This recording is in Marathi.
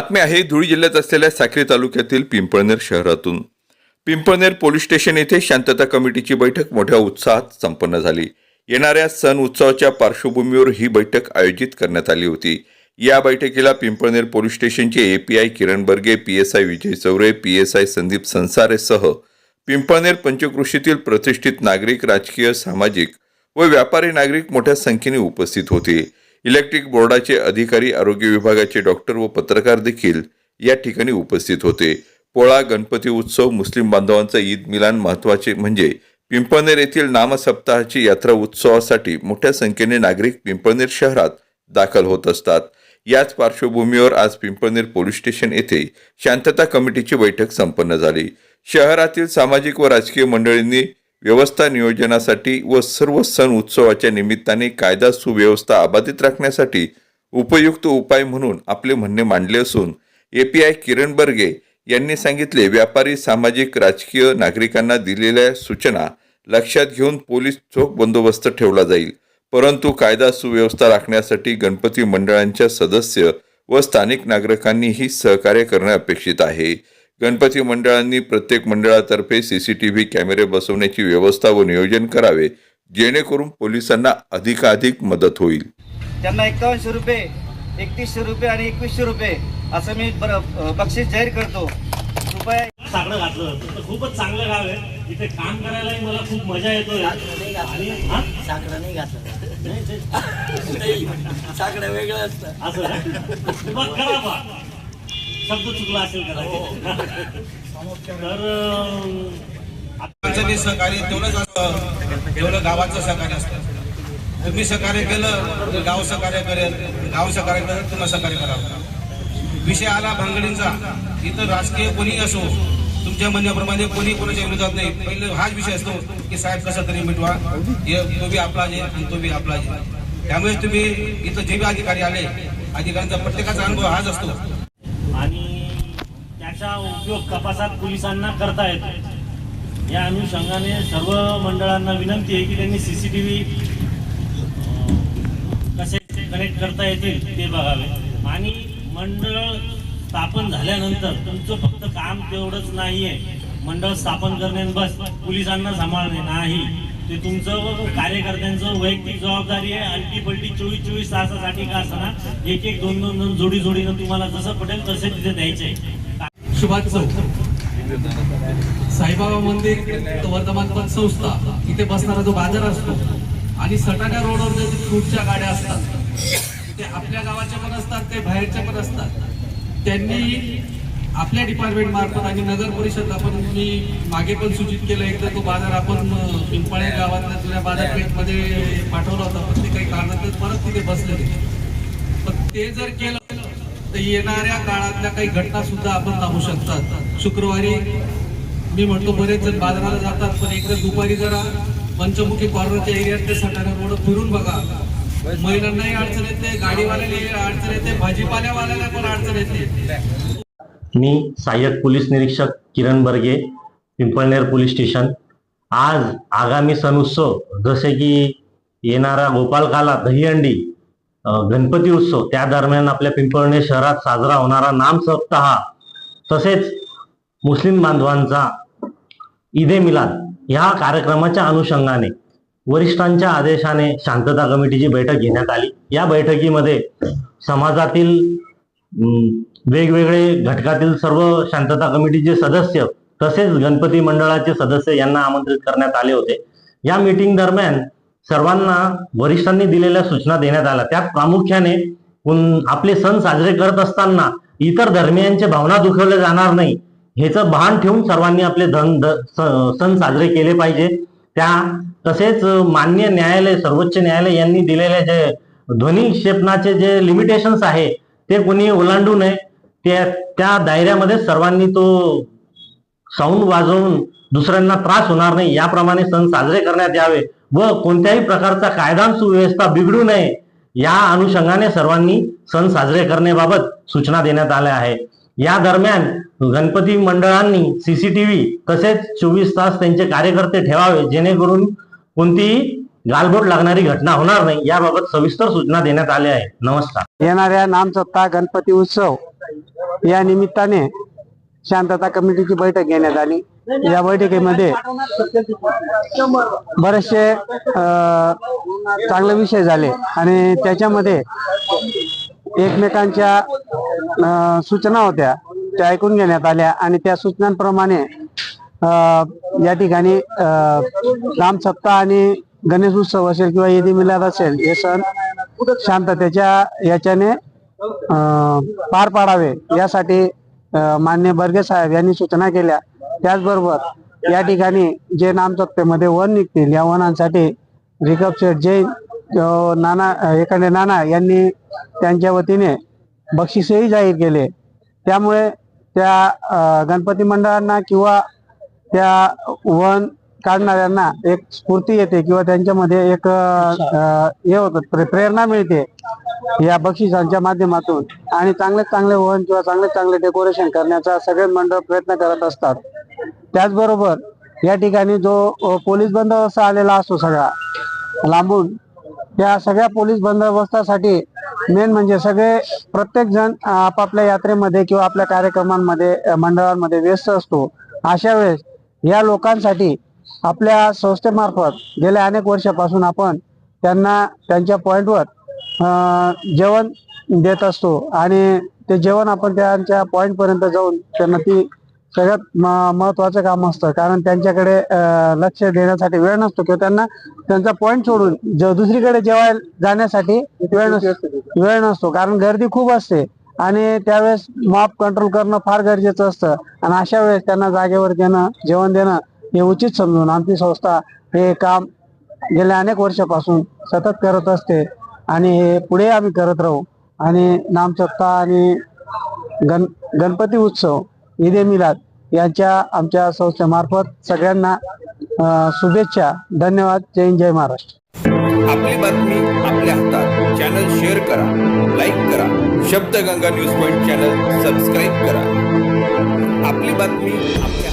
बातमी आहे धुळे जिल्ह्यात असलेल्या साक्री तालुक्यातील पिंपळनेर शहरातून. पिंपळनेर पोलीस स्टेशन येथे शांतता कमिटीची बैठक मोठ्या उत्साहात संपन्न झाली. येणाऱ्या सण उत्सवाच्या पार्श्वभूमीवर ही बैठक आयोजित करण्यात आली होती. या बैठकीला पिंपळनेर पोलीस स्टेशनचे API Kiran Barge P S I Vijay Chaure P S I Sandeep संसारेसह Pimpalner पंचकृषीतील प्रतिष्ठित नागरिक राजकीय सामाजिक व व्यापारी नागरिक मोठ्या संख्येने उपस्थित होते. इलेक्ट्रिक बोर्डाचे अधिकारी आरोग्य विभागाचे डॉक्टर व पत्रकार देखील या ठिकाणी उपस्थित होते. पोळा गणपती उत्सव मुस्लिम बांधवांचा ईद मिलान महत्त्वाचे म्हणजे पिंपळनेर येथील नामसप्ताहाची यात्रा उत्सवासाठी मोठ्या संख्येने नागरिक पिंपळनेर शहरात दाखल होत असतात. याच पार्श्वभूमीवर आज पिंपळनेर पोलीस स्टेशन येथे शांतता कमिटीची बैठक संपन्न झाली. शहरातील सामाजिक व राजकीय मंडळींनी व्यवस्था नियोजनासाठी व सर्व सण उत्सवाच्या निमित्ताने कायदा सुव्यवस्था अबाधित राखण्यासाठी उपयुक्त उपाय म्हणून आपले म्हणणे मांडले असून ए पी आय किरण बर्गे यांनी सांगितले व्यापारी सामाजिक राजकीय नागरिकांना दिलेल्या सूचना लक्षात घेऊन पोलीस चोख बंदोबस्त ठेवला जाईल. परंतु कायदा सुव्यवस्था राखण्यासाठी गणपती मंडळांच्या सदस्य व स्थानिक नागरिकांनीही सहकार्य करणे अपेक्षित आहे. गणपती मंडळांनी प्रत्येक मंडळातर्फे सीसीटीव्ही कॅमेरे बसवण्याची व्यवस्था व नियोजन करावे जेणेकरून पोलिसांना अधिकाधिक मदत होईल. त्यांना एक्कावनशे रुपये एकतीसशे रुपये आणि एकवीसशे रुपये असं मी बक्षीस जाहीर करतो. कृपया साकडं घातलं तर खूपच चांगलं गाव आहे इथे काम करायलाही मला खूप मजा येतो आणि? साकडं नाही घातलं. साकडं वेगळं असतं. असं करा बा शब्द चुकला असेल कदाचित. तर जे सहकार्य तेवढंच असतं. तेवढं गावाचं सहकार्य असतं. तुम्ही सहकार्य केलं तर गाव सहकार्य करेल गाव सहकार्य करेल तुम्हाला सहकार्य करावं विषय आला भांगडींचा इथं राजकीय कोणी असो तुमच्या म्हणण्याप्रमाणे कोणी कोणाच्या विरोधात नाही. पहिले हाच विषय असतो की साहेब कसं तरी मिटवा. हे तो बी आपला जे आणि तो बी आपला जे त्यामुळे तुम्ही इथं जे बी अधिकारी आले अधिकाऱ्यांचा प्रत्येकाचा अनुभव हाच असतो. आणि त्याचा उपयोग तपासात पोलिसांना करता येतो. या अनुषंगाने सर्व मंडळांना विनंती आहे की त्यांनी सी सी टी व्ही कसे कनेक्ट करता येतील ते बघावे. आणि मंडळ स्थापन झाल्यानंतर तुमचं फक्त काम तेवढंच नाही आहे मंडळ स्थापन करणे बस पोलिसांना सांभाळणे नाही. ते तुमचं कार्यकर्त्यांचं वैयक्तिक जबाबदारी आहे. अल्टी पलटी चोवीस चोवीस तासासाठी का असताना एक एक दोन दोन दोन जोडी जोडीनं तुम्हाला जसं पटेल तसे तिथे द्यायचे साईबाबा मंदिर वर्तमानपत्र संस्था इथे बसणारा जो बाजार असतो आणि सटाणा रोडवर जे फ्रूटच्या गाड्या असतात ते आपल्या गावाच्या पण असतात ते बाहेरच्या पण असतात. त्यांनी आपल्या डिपार्टमेंट मार्फत आणि नगर परिषद आपण मी मागे पण सूचित केलं एकदा तो बाजार आपण पिंपळे गावातल्या जुन्या बाजारपेठमध्ये पाठवला होता पण ते काही कारणातच परत तिथे बसले पण ते जर केलं तर येणाऱ्या काळातल्या काही घटना सुद्धा आपण थांबू शकतात. शुक्रवारी मी म्हणतो बरेच जण बाजाराला जातात पण एकदा दुपारी जरा पंचमुखी कॉर्नरच्या एरियात ते सटाणा रोड फिरून बघा. महिलांनाही अडचण येते गाडीवाल्यालाही अडचण येते भाजीपाल्यावाल्याला पण अडचण येते. मी सहाय्यक पोलीस निरीक्षक किरण बर्गे पिंपळनेर पोलीस स्टेशन. आज आगामी सण उत्सव जसे की येणारा गोपालकाला दहीहंडी गणपती उत्सव त्या दरम्यान आपल्या पिंपळनेर शहरात साजरा होणारा नाम सप्ताह तसेच मुस्लिम बांधवांचा ईदे मिलाद ह्या कार्यक्रमाच्या अनुषंगाने वरिष्ठांच्या आदेशाने शांतता कमिटीची बैठक घेण्यात आली. या बैठकीमध्ये समाजातील वेगवेगळे घटकातील सर्व शांतता कमिटीचे सदस्य तसेच गणपती मंडळाचे सदस्य यांना आमंत्रित करण्यात आले होते. या मीटिंग दरम्यान सर्वांना वरिष्ठांनी दिलेल्या सूचना देण्यात आल्या. त्यात प्रामुख्याने आपले सण साजरे करत असताना इतर धर्मियांच्या भावना दुखवल्या जाणार नाही ह्याचं भान ठेवून सर्वांनी आपले धन सण साजरे केले पाहिजे. त्या तसेच मान्य न्यायालय सर्वोच्च न्यायालय यांनी दिलेले जे ध्वनी क्षेपणाचे जे लिमिटेशन्स आहे ते कोणी ओलांडू नये. त्या त्या दायऱ्यामध्ये सर्वांनी तो साऊंड वाजवून दुसऱ्यांना त्रास होणार नाही. याप्रमाणे सण साजरे करण्यात यावे व कोणत्याही प्रकारचा कायदा सुव्यवस्था बिघडू नये या अनुषंगाने सर्वांनी सण साजरे करण्याबाबत सूचना देण्यात आल्या आहे या दरम्यान गणपती मंडळांनी सीसीटीव्ही तसेच चोवीस तास त्यांचे कार्यकर्ते ठेवावे जेणेकरून कोणतीही गालबोट लागणारी घटना होणार नाही. याबाबत सविस्तर सूचना देण्यात आल्या आहे नमस्कार. येणाऱ्या नामसत्ता गणपती उत्सव या निमित्ताने शांतता कमिटीची बैठक घेण्यात आली. या बैठकीमध्ये बरेचसे चांगले विषय झाले आणि त्याच्यामध्ये एकमेकांच्या सूचना होत्या त्या ऐकून घेण्यात आल्या आणि त्या सूचनांप्रमाणे या ठिकाणी राम रामसप्ताह आणि गणेश उत्सव असेल किंवा ईदी मिलाद असेल हे सण शांततेच्या याच्याने पार पाडावे यासाठी मान्य बर्गे साहेब यांनी सूचना केल्या. त्याचबरोबर या ठिकाणी जे नामचकतेमध्ये वन निघतील या वनांसाठी रिकप शेठ जैन नाना एखादे नाना यांनी त्यांच्या वतीने बक्षीसही जाहीर केले. त्यामुळे त्या गणपती मंडळांना किंवा त्या वन काढणाऱ्यांना एक स्फूर्ती येते किंवा त्यांच्यामध्ये एक हे होतं प्रेरणा मिळते. या बक्षिसांच्या माध्यमातून आणि चांगले चांगले वहन किंवा चांगले चांगले डेकोरेशन करण्याचा सगळे मंडळ प्रयत्न करत असतात. त्याचबरोबर या ठिकाणी जो पोलीस बंदोबस्त आलेला असतो सगळा लांबून या सगळ्या पोलीस बंदोबस्तासाठी मेन म्हणजे सगळे प्रत्येक जण आपापल्या यात्रेमध्ये किंवा आपल्या कार्यक्रमांमध्ये मंडळांमध्ये व्यस्त असतो. अशा वेळेस या लोकांसाठी आपल्या संस्थेमार्फत गेल्या अनेक वर्षापासून आपण त्यांना त्यांच्या पॉइंटवर जेवण देत असतो आणि ते जेवण आपण त्यांच्या पॉइंट पर्यंत जाऊन त्यांना ती सगळ्यात महत्वाचं काम असतं. कारण त्यांच्याकडे लक्ष देण्यासाठी वेळ नसतो. किंवा त्यांना त्यांचा पॉइंट सोडून ज- दुसरीकडे जेवायला जाण्यासाठी वेळ नसतो वेळ नसतो. कारण गर्दी खूप असते. आणि त्यावेळेस मॉप कंट्रोल करणं फार गरजेचं असतं. आणि अशा वेळेस त्यांना जागेवर देणं जेवण देणं हे उचित समजून आमची संस्था हे काम गेल्या अनेक वर्षापासून सतत करत असते. आणि हे पुढे आम्ही करत राहू. आणि नामसत्ता आणि गण गणपती उत्सव ईद ए मिलाद यांच्या आमच्या संस्थेमार्फत सगळ्यांना शुभेच्छा. धन्यवाद. जय हिंद जय महाराष्ट्र. आपली बातमी आपल्या हातात. चॅनल शेअर करा लाईक करा. Shabdganga news point channel subscribe करा. आपली बातमी आपल्या